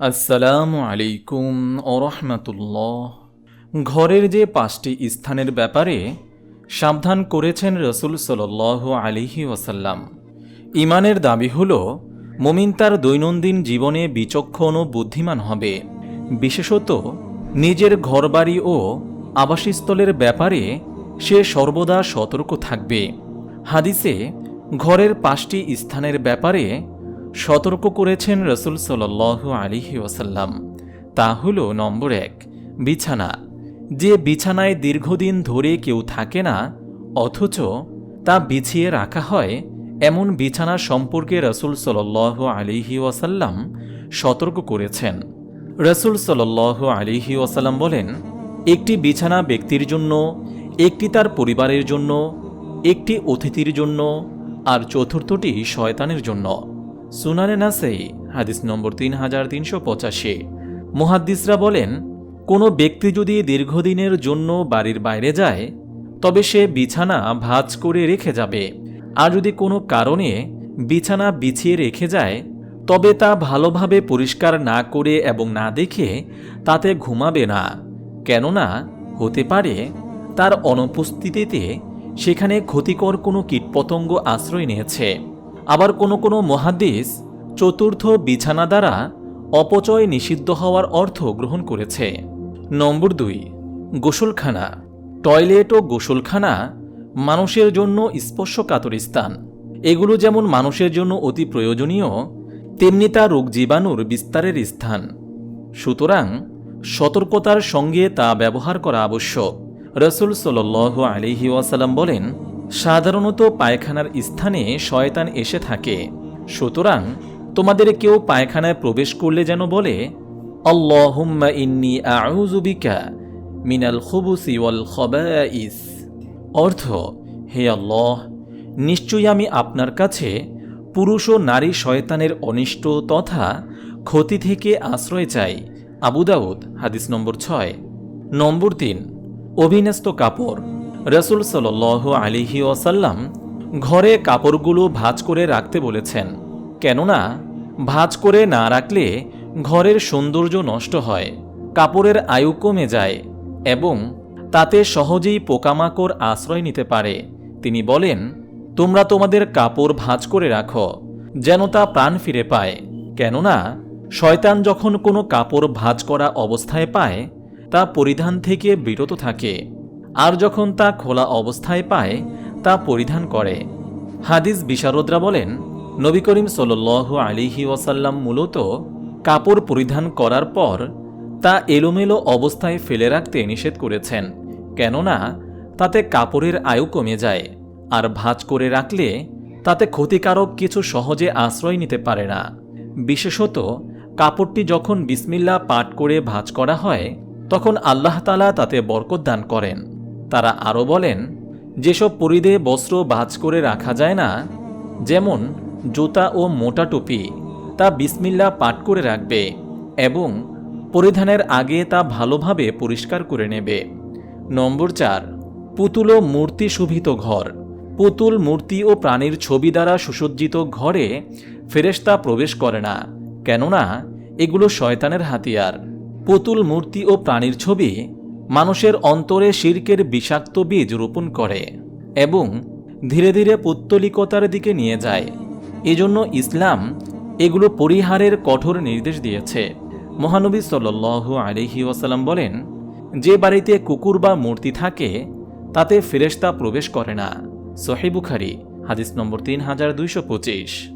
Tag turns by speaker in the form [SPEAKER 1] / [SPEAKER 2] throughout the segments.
[SPEAKER 1] আসসালামু আলাইকুম ওরহমতুল্লাহ ঘরের যে পাঁচটি স্থানের ব্যাপারে সাবধান করেছেন রসুল সাল আলিহি ওসাল্লাম ইমানের দাবি হল, মুমিন তার দৈনন্দিন জীবনে বিচক্ষণ ও বুদ্ধিমান হবে। বিশেষত নিজের ঘরবাড়ি ও আবাসস্থলের ব্যাপারে সে সর্বদা সতর্ক থাকবে। হাদিসে ঘরের পাঁচটি স্থানের ব্যাপারে সতর্ক করেছেন রসুল সাল আলিহি ওসাল্লাম তা হল নম্বর এক, বিছানা। যে বিছানায় দীর্ঘদিন ধরে কেউ থাকে না, অথচ তা বিছিয়ে রাখা হয়, এমন বিছানা সম্পর্কে রসুল সাল আলিহি ওয়াসাল্লাম সতর্ক করেছেন। রসুল সাল আলিহি ওয়াসাল্লাম বলেন, একটি বিছানা ব্যক্তির জন্য, একটি তার পরিবারের জন্য, একটি অতিথির জন্য, আর চতুর্থটি শয়তানের জন্য। সুনানে নাসেই হাদিস নম্বর তিন হাজার তিনশো পঁচাশি। মুহাদ্দিসরা বলেন, কোনো ব্যক্তি যদি দীর্ঘদিনের জন্য বাড়ির বাইরে যায়, তবে সে বিছানা ভাঁজ করে রেখে যাবে। আর যদি কোনো কারণে বিছানা বিছিয়ে রেখে যায়, তবে তা ভালোভাবে পরিষ্কার না করে এবং না দেখে তাতে ঘুমাবে না। কেননা, হতে পারে তার অনুপস্থিতিতে সেখানে ক্ষতিকর কোনো কীটপতঙ্গ আশ্রয় নিয়েছে। আবার কোনো কোনো মহাদিস চতুর্থ বিছানা দ্বারা অপচয় নিষিদ্ধ হওয়ার অর্থ গ্রহণ করেছে। নম্বর দুই, গোসলখানা। টয়লেট ও গোসলখানা মানুষের জন্য স্পর্শকাতর স্থান। এগুলো যেমন মানুষের জন্য অতি প্রয়োজনীয়, তেমনি তা রোগ জীবাণুর বিস্তারের স্থান। সুতরাং সতর্কতার সঙ্গে তা ব্যবহার করা আবশ্যক। রসুল সাল আলিহি ওয়াসাল্লাম বলেন সাধারণত পায়খানার স্থানে শয়তান এসে থাকে। সুতরাং, তোমাদের কেউ পায়খানায় প্রবেশ করলে যেন বলে, আল্লাহুম্মা ইন্নি আউজুবিকা মিনাল খুবুসি ওয়াল খবাইস। অর্থ, হে আল্লাহ, নিশ্চয়ই আমি আপনার কাছে পুরুষ ও নারী শয়তানের অনিষ্ট তথা ক্ষতি থেকে আশ্রয় চাই। আবু দাউদ, হাদিস নম্বর ছয়। নম্বর তিন, অভিন্যস্ত কাপড়। রসুল সাল আলিহি ওয়াসাল্লাম ঘরে কাপড়গুলো ভাঁজ করে রাখতে বলেছেন, কেননা ভাঁজ করে না রাখলে ঘরের সৌন্দর্য নষ্ট হয়, কাপড়ের আয়ু কমে যায় এবং তাতে সহজেই পোকামাকড় আশ্রয় নিতে পারে। তিনি বলেন, তোমরা তোমাদের কাপড় ভাঁজ করে রাখো, যেন তা প্রাণ ফিরে পায়। কেননা শয়তান যখন কোনো কাপড় ভাঁজ করা অবস্থায় পায়, তা পরিধান থেকে বিরত থাকে। আর যখন তা খোলা অবস্থায় পায়, তা পরিধান করে। হাদিস বিশারদরা বলেন, নবী করিম সাল আলিহি ওয়াসাল্লাম মূলত কাপড় পরিধান করার পর তা এলোমেলো অবস্থায় ফেলে রাখতে নিষেধ করেছেন, কেননা তাতে কাপড়ের আয়ু কমে যায়, আর ভাঁজ করে রাখলে তাতে ক্ষতিকারক কিছু সহজে আশ্রয় নিতে পারে না। বিশেষত কাপড়টি যখন বিসমিল্লা পাঠ করে ভাঁজ করা হয়, তখন আল্লাহ তালা তাতে বরকত দান করেন। তারা আরও বলেন, যেসব পরিধে বস্ত্র ভাঁজ করে রাখা যায় না, যেমন জুতা ও মোটা টুপি, তা বিসমিল্লা পাঠ করে রাখবে এবং পরিধানের আগে তা ভালোভাবে পরিষ্কার করে নেবে। নম্বর চার, পুতুল ও মূর্তি শোভিত ঘর। পুতুল, মূর্তি ও প্রাণীর ছবি দ্বারা সুসজ্জিত ঘরে ফেরেশতা প্রবেশ করে না, কেননা এগুলো শয়তানের হাতিয়ার। পুতুল, মূর্তি ও প্রাণীর ছবি মানুষের অন্তরে শির্কের বিষাক্ত বীজ রোপণ করে এবং ধীরে ধীরে পুত্তলিকতার দিকে নিয়ে যায়। এজন্য ইসলাম এগুলো পরিহারের কঠোর নির্দেশ দিয়েছে। মহানবী সাল আলিহি ওয়াসাল্লাম বলেন, যে বাড়িতে কুকুর বা মূর্তি থাকে, তাতে ফেরেশতা প্রবেশ করে না। সহিবুখারি হাদিস নম্বর তিন হাজার দুইশো পঁচিশ।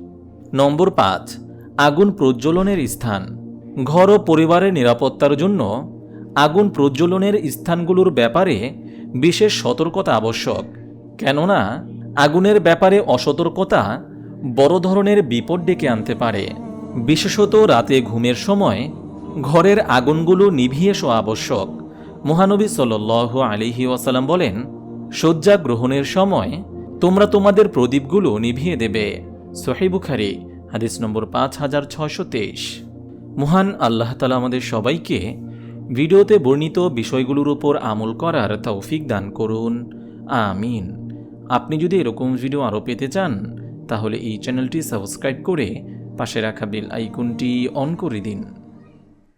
[SPEAKER 1] নম্বর পাঁচ, আগুন প্রজ্বলনের স্থান। ঘর ও পরিবারের নিরাপত্তার জন্য আগুন প্রজ্বলনের স্থানগুলোর ব্যাপারে বিশেষ সতর্কতা আবশ্যক। কেননা, আগুনের ব্যাপারে অসতর্কতা বড় ধরনের বিপদ ডেকে আনতে পারে। বিশেষত রাতে ঘুমের সময় ঘরের আগুনগুলো নিভিয়ে শোয়া আবশ্যক। মহানবী সাল আলিহি ওয়াসাল্লাম বলেন, শয্যা গ্রহণের সময় তোমরা তোমাদের প্রদীপগুলো নিভিয়ে দেবে। সোহেবুখারি হাদিস নম্বর পাঁচ হাজার ছয়শো তেইশ। মহান আল্লাহ তালা আমাদের সবাইকে ভিডিওতে বর্ণিত বিষয়গুলোর উপর আমল করার তৌফিক দান করুন। আমিন। আপনি যদি এরকম ভিডিও আরও পেতে চান, তাহলে এই চ্যানেলটি সাবস্ক্রাইব করে পাশে রাখা বেল আইকনটি অন করে দিন।